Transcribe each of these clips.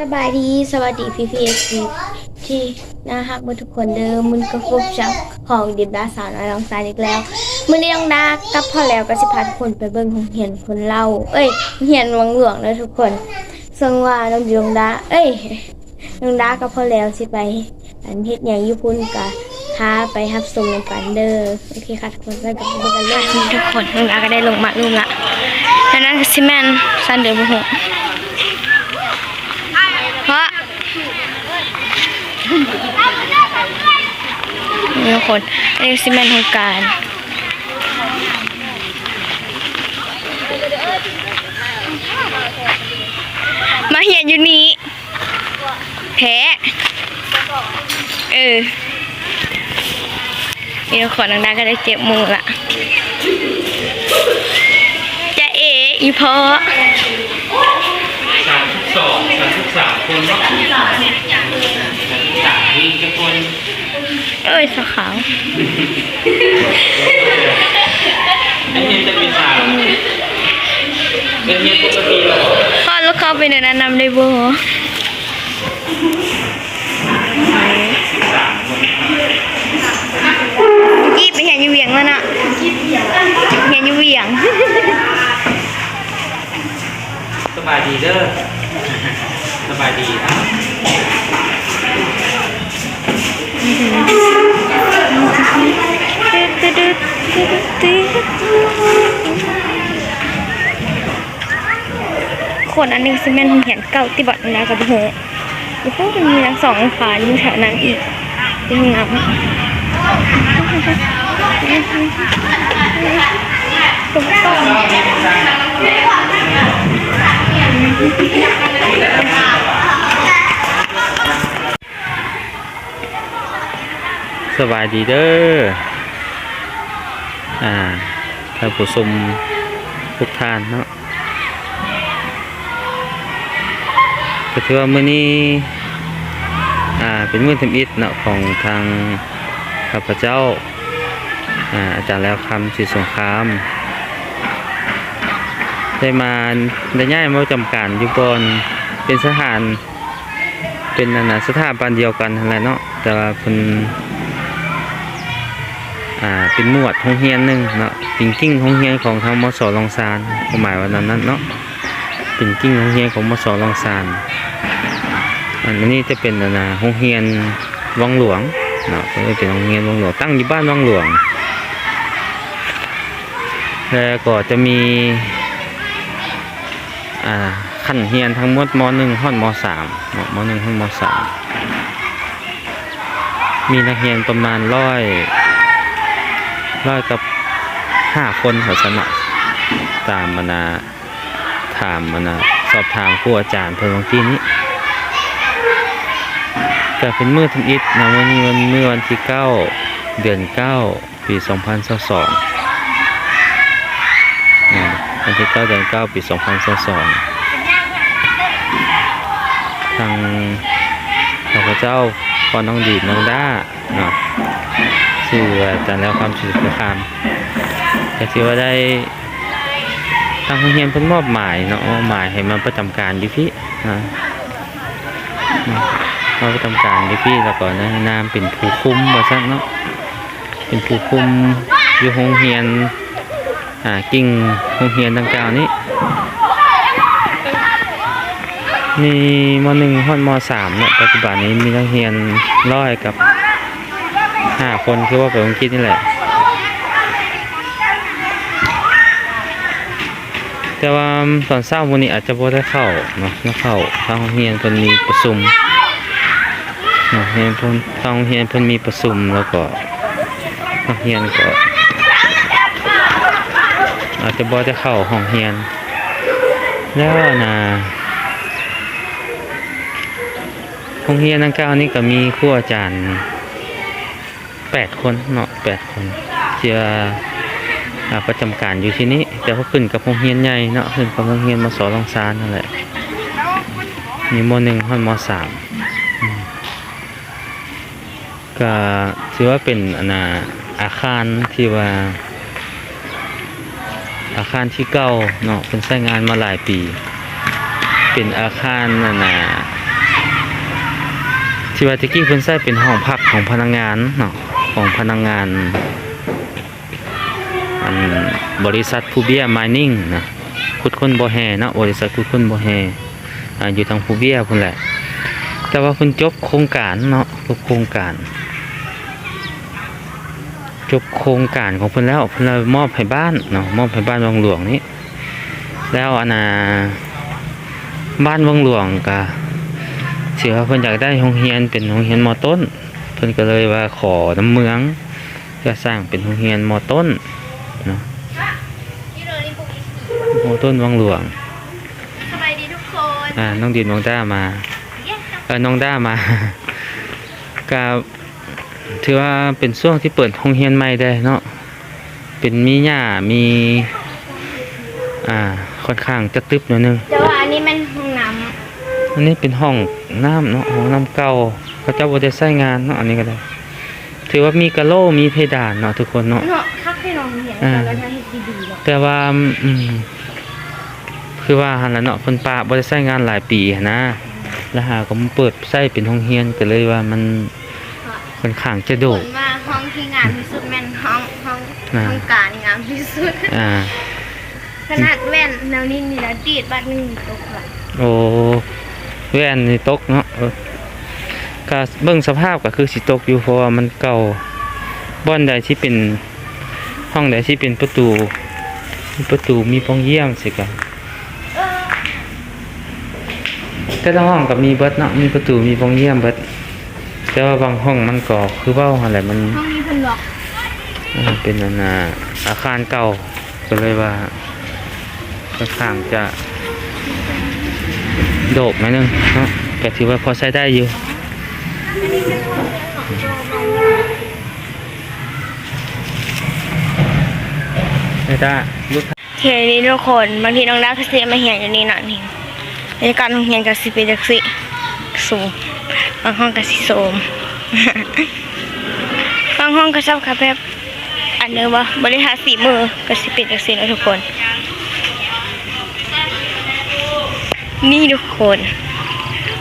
สบายดีสวัสดีพี่พีเอซีที่น่าฮักมาทุกคนเดิมมึนก็พบจับของดิบดาสาวน้อยน้องสายอีกแล้วมือนี้น้องดากับพ่อแล้วก็สิพาทุกคนไปเบิ่งของเหียนคนเล่า เอ้ยเหียนวังหลวงเลยทุกคนซึ่งว่าน้องดิวน้องดาเอ้ยน้องดากับพ่อแล้วสิไป อันเฮ็ดหยังญี่ปุ่นกะท้าไปฮับส่งกันเด้อโอเคค่ะทุกคนไปกับเบิ่งกันเลยทุกคนน้องดาก็ได้ลงมาลุมละแล้วนั่นก็สิแมนซันเดอร์บุหงเพราะ นี่คนอันนี้ซิเมนต์ของการมาเหียนอยู่นี้แพ้เออนี่คนนังๆก็ได้เจ็บมือละจะเออีพอสามสิบสองสามสิบสามคนเนาะสา มที่จะคนเอ้ยสาวขาวอันนี้จะมีสามเป็นเฮียปกติเหรอพ่อลูกเข้าไปในนั้นนำได้บ่สิบสามคนยี่ไปเห็นอยู่เวียงแล้วน่ะเห็นอยู่เวียงสบายดีเด้อสบายดีนะ คนอันนึงซีเมนต์เห็นเก่าที่บัดนะกับหัวโอ้โหมันมีทั้งสองขาอยู่แถวนั้นอีกเป็นงามตรงต้น สบายดีเด้อ อ่าท่านผู้ชมทุกท่านเนาะก็ถือว่ามื้อนี้ อ่า เป็นมื้อทำอิฐเนาะของทางข้าพเจ้า อ่า อาจารย์แล้วคำสิสงคราม ได้มาได้ย้ายมาจำการอยู่บอนเป็นสถาน เป็นนั่นน่ะสถาบันเดียวกันนั่นแหละเนาะ แต่ว่าเพิ่น อ่าเป็นหมวดโรงเรียนหนึ่งเนาะเป็นกิ้งโรงเรียนของทางมสลองซานความหมายว่านั้นนั้นเนาะเป็นกิ้งโรงเรียนของมสลองซานอันนี้จะเป็นนั่นน่ะโรงเรียนวังหลวงเนาะก็จะเป็นโรงเรียนวังหลวงตั้งอยู่บ้านวังหลวง แล้วก็จะมีอ่าขั้นเรียนทั้งหมดม .1 ฮอดม .3 เนาะม .1 ฮอดม .3 มีนักเรียนประมาณร้อย ร้อยกับห้าคนเขาสนะตามมานาถามมานาสอบถามครูอาจารย์เพิ่นเมื่อกี้นี้แต่เป็นมื้อทำอิฐนะวันนี้วันมื้อวันที่9เดือน9ปี2022อ่าวันที่9เดือน9ปี2022ทางข้าพเจ้าพอน้องดีดน้องด้าเนาะ ชื่ออาจารย์แล้วความสุขคามก็ถือว่าได้ทางโรงเรียนเพิ่นมอบหมายเนาะมอบหมายให้มาประจำการอยู่พี่นะมาประจำการอยู่พี่แล้วก็ในนามเป็นผู้คุมว่าซั่นเนาะเป็นผู้คุมอยู่โรงเรียนอ่ากิ่งโรงเรียนดังกล่าวนี้มีมหนึ่งฮอดมสามเนี่ยปัจจุบันนี้มีนักเรียนร้อยกับ คนคือว่าไปอังกฤษนี่แหละ แต่ว่าตอนเช้าวันนี้อาจจะบ่ได้เข้าเนาะเข้าทางโรงเรียนเพิ่นมีประชุมเนาะเรียนเพิ่นทางโรงเรียนเพิ่นมีประชุมแล้วก็นักเรียนก็อาจจะบ่ได้เข้าห้องเรียน แล้วนะโรงเรียนดังกล่าวนี้ก็มีครูอาจารย์ แปดคนเนาะแปดคนที่ว่าอาประจำการอยู่ที่นี้แต่ว่าขึ้นกับโรงเรียนใหญ่เนาะขึ้นกับโรงเรียนมสลองซานนั่นแหละมีมหนึ่งถึงมสามก็ถือว่าเป็นอนาอาคารที่ว่า อาคารที่เก่าเนาะเป็นใช้งานมาหลายปี เป็นอาคารน่ะนะที่ว่าตะกี้เพิ่นใช้เป็นห้องพักของพนักงานเนาะ ของพนักงานบริษัทผู้เบี้ยมายนิ่งนะคุดคนบ่แฮนะบริษัทคุดคนบ่แฮออยู่ทางผู้เบี้ยพุ่นแหละ แต่ว่าเพิ่นจบโครงการเนาะจบโครงการ จบโครงการของเพิ่นแล้วเพิ่นมอบให้บ้านเนาะมอบให้บ้านวังหลวงนี้ แล้วอันน่ะบ้านวังหลวงก็สิว่าเพิ่นอยากได้โรงเรียนเป็นโรงเรียนมอต้น พิ่นก็เลยว่าขอน้ำเมืองเพื่อสร้างเป็นโรงเรียนมต้นเนาะมต้นวังหลวงสบายดีทุกคนอ่าน้องดินน้องด้ามาเออน้องด้ามาก็ถือว่าเป็นช่วงที่เปิดห้องเรียนใหม่ได้เนาะเป็นมีหญ้ามีอ่าค่อนข้างจะตึบหน่อยหนึงแต่ว่าอันนี้มันห้องน้อันนี้เป็นห้องน้ำเนาะห้องน้ำเก่า เขาเจ้าบ่ได้ใช้งานเนาะอันนี้ก็ได้ ถือว่ามีกระโหลมีเพดานเนาะทุกคนเนาะำเนาะคักให้น้องเห็นอ่าแล้วถ้าเฮ็ดดีๆหรอกแต่ว่าอืมคือว่าหันละเนาะเพิ่นปาบ่ได้ใช้งานหลายปีหั้นนะ แล้วหาก็มาเปิดใช้เป็นห้องเรียนก็เลยว่ามันค่อนข้างจะโดผดลว่าห้องที่งามที่สุดแม่นห้องห้องอ่าห้องการงามที่สุดอ่าขนาดแว่นแนวนี้นี่นะดีดบาทหนึงตกละโอ้แว่นนี่ตกเนาะเออ ก็เบิ่งสภาพก็คือสิตกอยู่เพราะว่ามันเก่าบ่อนใดที่เป็นห้องใดที่เป็นประตูมีประตูมีป้องเยี่ยมสิกะแต่ละห้องก็มีเบิดเนาะมีประตูมีป้องเยี่ยมเบิดแต่ว่าบางห้องมันก็คือเว้าหั่นแหละมันห้องนี้เพิ่นบอกมันเป็นอันน่ะอาคารเก่าก็เลยว่าค่อนข้างจะโดกหน่อยนึงเนาะแต่ถือว่าพอใช้ได้อยู่ ไม่ได้ลูกเฮียนี่ทุกคนบางทีน้องดาวก็สิมาเฮียนอยู่นี่น่ะนี่บรรยาการเรียนก็สิเป็นจังซี่สูงบางห้องก็สิโสมบางห้องก็ชอบค่ะแบบอันเนึงว่าบริหารสีมือก็สิเป็นจังซี่นะทุกคน นี่ทุกคน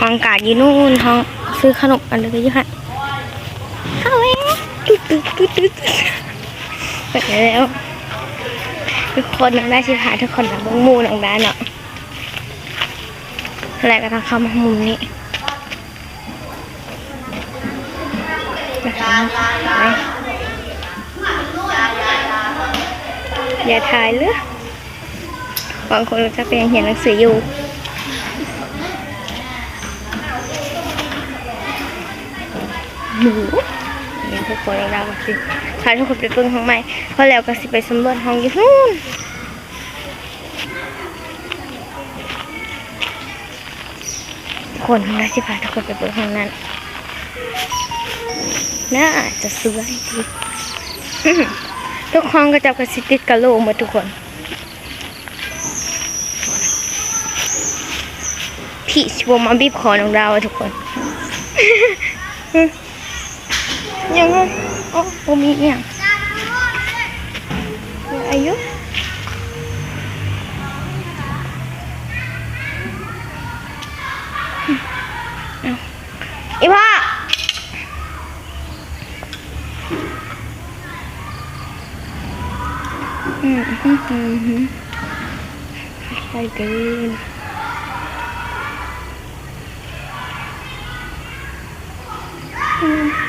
ห้องการอยู่นู่นห้อง ซื้อขนมอันเดียวกันอยู่ะเข้าเองตุ๊ดตุ๊ดตุ๊ดตุ๊ดไปแล้วทุกคนน้องได้ชิพาทุกคนมาเบิ้งมูน้องได้เนาะแล้วก็ทางเข้ามามุมนี้นะคะไปอย่าถ่ายเลยบางคนจะเป็นเห็นหนังสืออยู่ หมูนี่ยทุกคนเราก็สิพาทุกคนไปเบิ่งห้องใหม่พอแล้วก็สิไปสำรวจห้องอยู่นู่นคนน่าสิพาทุกคนไปเบิ่งห้องนั้นน่าจะสวยดีทุกห้องก็จะกระสิติดกระโหลกหมดทุกคนพี่ชิบมาบีบคอน้องดาวทุกคน ยังไงโอ้โหมี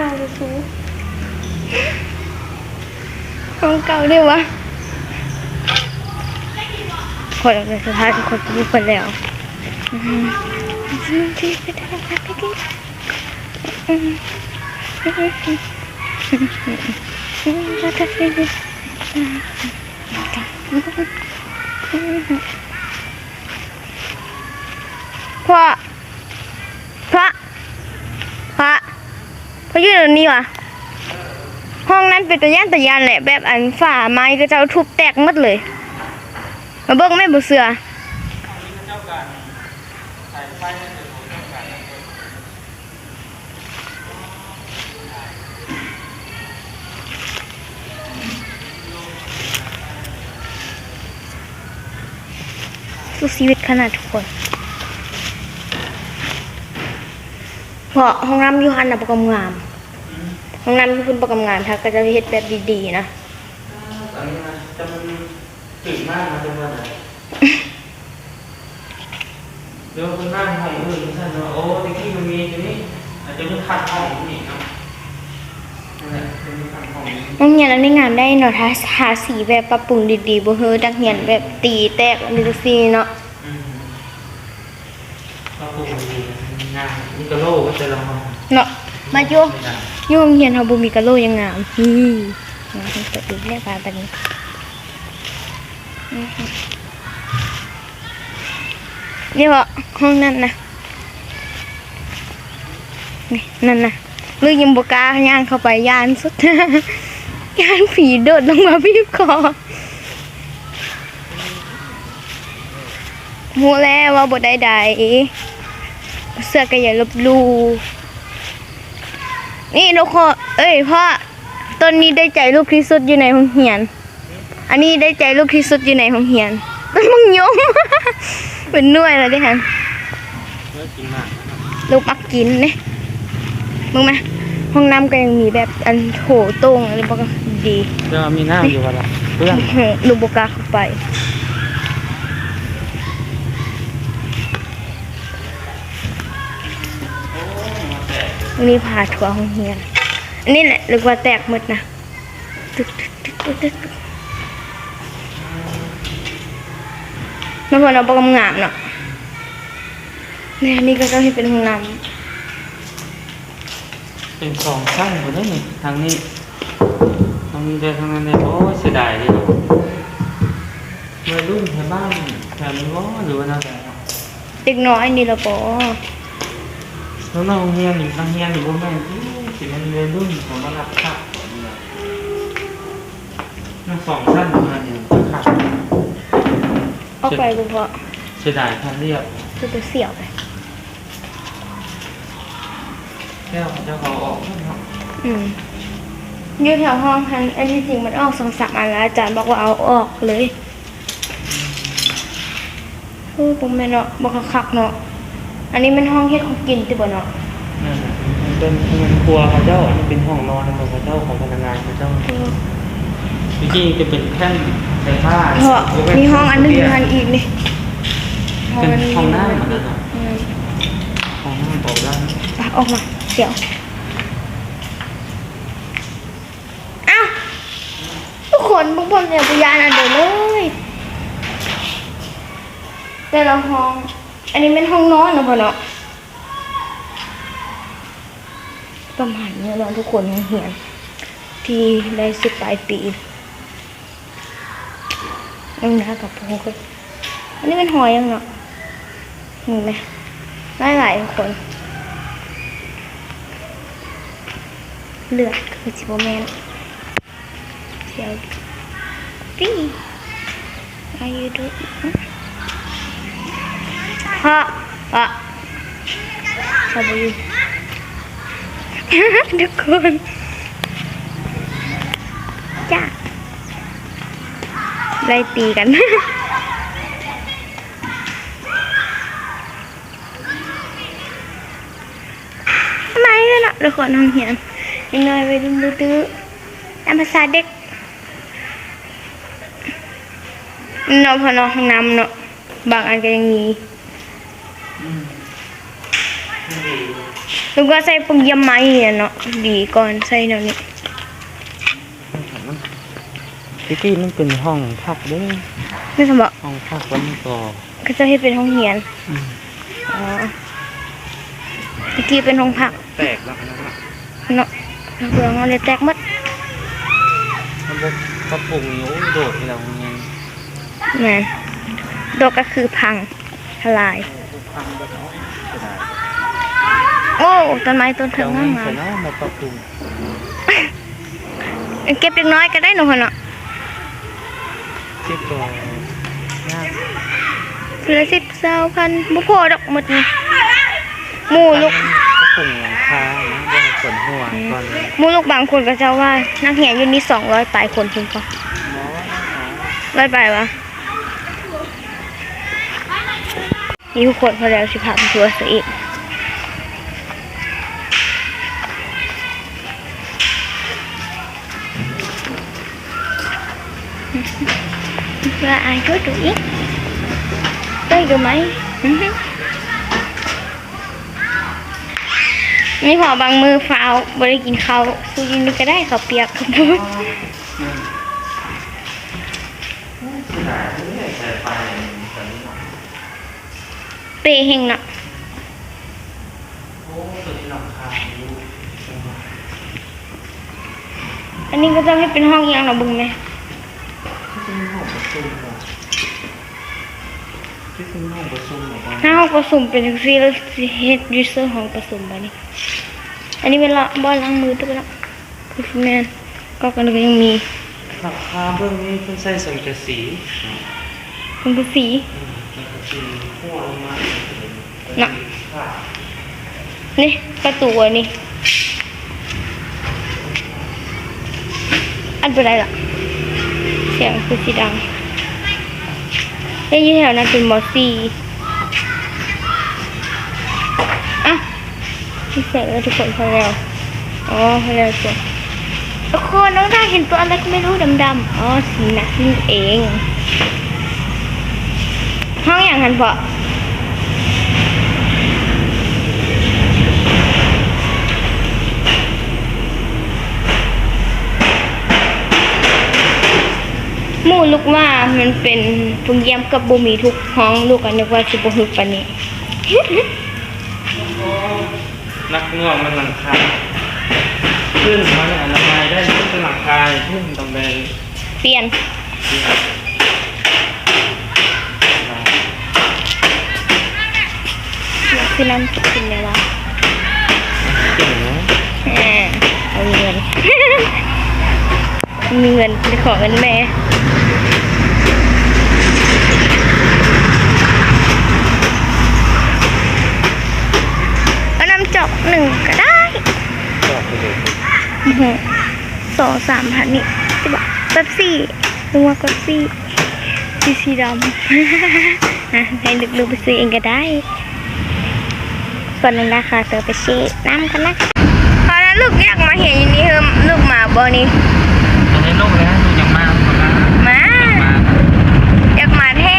อหย่างดูของเก่าดีวะคนเราเป็นสภาพทุกคนรู้กันแล้วอืมที่ไปทำอะไรกินอืมอืมอืมอืมอืมแล้วก็ไปดิอืมอืมอืมพ่อพ่อพ่อ เขาอยู่ตรงนี้วะห้องนั้นเป็นตะย่านตะยานแหละ แบบอันฝ่าไม้ก็จะเอาทุบแตกหมดเลย มาเบิ่งแม่บุเสือสู้ชีวิตขนาดทุกคนเพราะห้องน้ำยู่หันน่ะบ่กำงาม ห้องน้ำอยู่พุ่นบ่กำงามถ้าก็จะเฮ็ดแบบดีๆนะอันนี้นะจะมันตื่นมากนะจังหวะไหนเดี๋ยวคุณนั่งห้องอื่นท่านว่าโอ้ตะกี้มันมีอยู่นี่อาจจะมันขัดห้องอยู่นี่เนาะนั่นแหละมันมีขัดห้องอยู่นี่โรงเรียนอันนี้งามได้เนาะถ้าทาสีแบบปรับปรุงดีๆบ่เฮอดักเรียนแบบตีแตกอันนี้จังซี่เนาะอืมก็ปลูกมันดีนะงามนี่กระโหลกก็จะลองห้องเนาะมาอยู่ ไม่ได้ อยู่โรงเรียนเฮาบ่มีกะโหลยังงามนี่งามเปิดอีกแล้วค่ะบัดนี้อือฮึนี่บ่ห้องนั้นนะนี่นั่นน่ะลูกยังบ่กล้าย่างเข้าไปย่านสุดย่านผีโดดลงมาบีบคอฮู้แล้วว่าบ่ได้ใดเสื้อก็อย่าลบหลู่ นี่ทุกคนเอ้ยพ่อต้นนี้ได้ใจลูกที่สุดอยู่ในห้องเรียน อันนี้ได้ใจลูกที่สุดอยู่ในห้องเรียนต้นมึงยม เป็นหน่วยแล้วดิฮันเลิกกินมากลูกมักกินเนี่ยมึงมาห้องน้ำก็ยังมีแบบอันโถโต้งอะไรบอกดีเดี๋ยวมีน้ำอยู่วะล่ะเพื่อนลูกบกล้าเข้าไป อันนี้พาทัวร์ห้องเรียนอันนี้แหละเรียกว่าแตกหมดนะตึกตึกตึกตึกตึกน้ำพอเราประกำงามเนาะเนี่ยนี่ก็จะให้เป็นห้องน้เป็นสองชั้นหมดเลยนี่ทางนี้ทางนี้ได้ทางนั้นได้โอ้เสียดายเลยเนาะวัยรุ่นแถวบ้านแถวนี้ว่าหรือว่านวไหนเนาะเด็กน้อยนี่ละปอ แล้วน้องเฮียนอีกน้องเฮียนอีกว่าแม่นอู้สิมันวัยรุ่นผมมารับขับน่าสองชั้นประมาณนี้ขับออกไปบ่พอเสียดายทันเรียบคือตัวเสี่ยวไปแก้วเจ้าเขาออกเนาะอืมอยู่แถวห้องทันอันที่จริงมันออกสองสามอันแล้วอาจารย์บอกว่าเอาออกเลยโอ้ผมแม่นเนาะบอกคักๆเนาะ อันนี้มันห้องเฮ็ดของกินติบ่เนาะนั่นแหละมันเป็นเงินครัวเขาเจ้าอันนี้เป็นห้องนอนของเขาเจ้าของพนักงานเขาเจ้าจริงๆจะเป็นแท่นใช้ผ้าเพราะมีห้องอันหนึงอยู่หันอีกนี่เป็นห้องน้ำเหมือนกันเนาะอืมห้องน้ำบอกได้ไปออกมาเสี่ยวอ้าวทุกคนบุกบนเนี่ยพยานอันเดียวเลยแต่ละห้อง อันนี้เป็นห้องนอนเนะพ่อเนาะประมาณนี้เนาะทุกคนเหียนที่ได้สิบปลายปียังนะกับพงก็อันนี้เป็นหอยยังเนาะเห็นไหมหลายหลายคน เลือดคือจิโบแมนเดี๋ยวตีอายุดูพ่อ พ่อพ่อไปอยู่ทุกคนจ้าไล่ตีกันทำไมเนี่ยนะทุกคนน้องเหียนยังน้อยไปดูดูตื้อตามภาษาเด็กเนาะพอเนาะห้องน้ำเนาะบางอันก็ยังมี แล้วก็ใส่ปุ่มเยี่ยมไม้เนี่ยเนาะดีก่อนใส่เดี๋ยวนี้ที่ที่มันเป็นห้องพักเด้อไม่สมบอกห้องพักแล้วมันก็ก็จะให้เป็นห้องเหียนอืมอ๋อเมื่อกี้เป็นห้องพักแตกแล้วนะครับเนาะแล้วเปลืองเอาเลยแตกหมดระบบกระปุกนิ้วโดดที่เราไงแหมนดอกก็คือพังทลาย พังไปเนาะเสียดายโอ้ต้นไม้ต้นเดี๋ถึยวงนี้งามงาเสร็มจแล้วมาปรับปรุงเก็บเล็กน้อยก็ได้หนูพอเนาะที่ตัวย่างทีละสิบเศร้าพันบุพอดอกหมดนี่หมูลูกกระปุกหลังคานะว่าส่วนหัวก่อนเลยหมูลูกบางคนก็จะว่า นักเหียนอยู่นี่สองร้อยปลายคนคุณก็หมอร้อยปลายวะ นี่ทุกคนพอแล้วชิพ่านตัวเสีอีกว่าไอ้ทุกทุกอีกได้ดูไหมนี่พอบางมือฟาวบริกินเขาซูยินก็ได้เขาเปียกครับ เปเฮงน่ะอันนี้ก็จะให้เป็นห้องอีกอย่างหรอบึงไหมที่เป็นห้องประชุมเหรอที่เป็นห้องประชุมเหรอบ้างถ้าห้องประชุมเป็นจังซี่แล้วสิเฮ็ดยูเซอร์ห้องประชุมบัดนี้ อันนี้เป็นละบอลล้างมือตัวไปละคือแมนก็กันก็ยังมีหลังคาเบื้องนี้เป็นใส่สังกะสีเป็นกระสีสังกะสีหัวลงมา น่ะนี่ประตูอันนี้อันเป็นไรล่ะ เสียงคือสีดังได้ยินแถวนั้นเป็นมอสซี่อะที่เสร็จแล้วทุกคนพอแล้วอ๋อพอแล้วจ้ะทุกคนน้องได้เห็นตัวอะไรก็ไม่รู้ดำๆอ๋อสีนักนี่เองห้องอย่างหันเปาะ มู่ลูกว่ามันเป็นพุงเยี่ยมกับบุมีทุกห้องลูกกันนึกว่าสิบหึกปานนี้นักง่วงมันหลังคาขึ้นมาเนี่ยอนามัยได้ขึ้นเป็นหลังคาขึ้นตำแหน่งเปลี่ยนอยากขึ้นน้ำกินไหมวะเก่งเนาะอ่าเอาเงิน มีเงินไปขอเงินแม่เอาน้ำจอก หนึ่งก็ได้ชอบไปเลยอื้อหือสองสามพันนี่สิบบาทเป๊ปซี่ลุงว่าเป๊ปซี่สีสีดำอะให้ดึกไปซื้อเองก็ได้ ส่วนนึงนะคะเธอไปเช็คน้ำกันนะพอนั้นลูกอยากมาเห็นอย่างนี้เฮิมลูกมาบ่นี่อันนี้โลกแล้วดูอย่างมากคนละ มา มา อยากมาแท้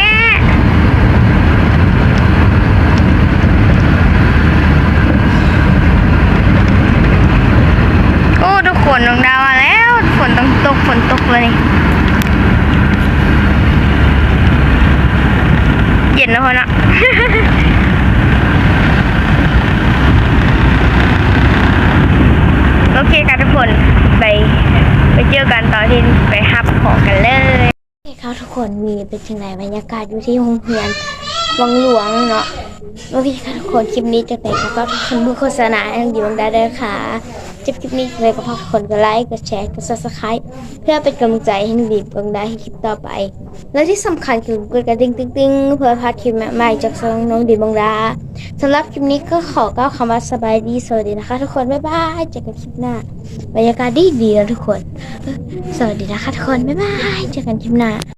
โอ้ทุกคนน้องดาวมาแล้วฝนต้องตกฝนตกเลยนี่เย็น แล้วพอนะโอเคค่ะทุกคนไปไปเจอกันตอนที่ไปฮับของกันเลยครับทุกคนมีเป็นจังไรบรรยากาศอยู่ที่โรงเรียนวังหลวงเนาะโอเคค่ะทุกคนคลิปนี้จะไหนก็ฝากทุกคนเพื่อโฆษณาให้ทางดีบังได้เลยค่ะ จบคลิปนี้เลยก็ฝากคนกดไลค์กดแชร์กด subscribe เพื่อเป็นกำลังใจให้ทางดีบังได้ให้คลิปต่อไป และที่สำคัญคือกดกระดิ่งติ๊งๆเพื่อพลาดคลิปใหม่ๆจากช่องน้องดีบงดาสำหรับคลิปนี้ก็ขอกล่าวคำว่าสบายดีสวัสดีนะคะ ทุกคนบ๊ายบายเจอกันคลิปหน้าบรรยากาศดีดีๆนะทุกคน สวัสดีนะคะทุกคนบ๊ายบายเจอกันคลิปหน้า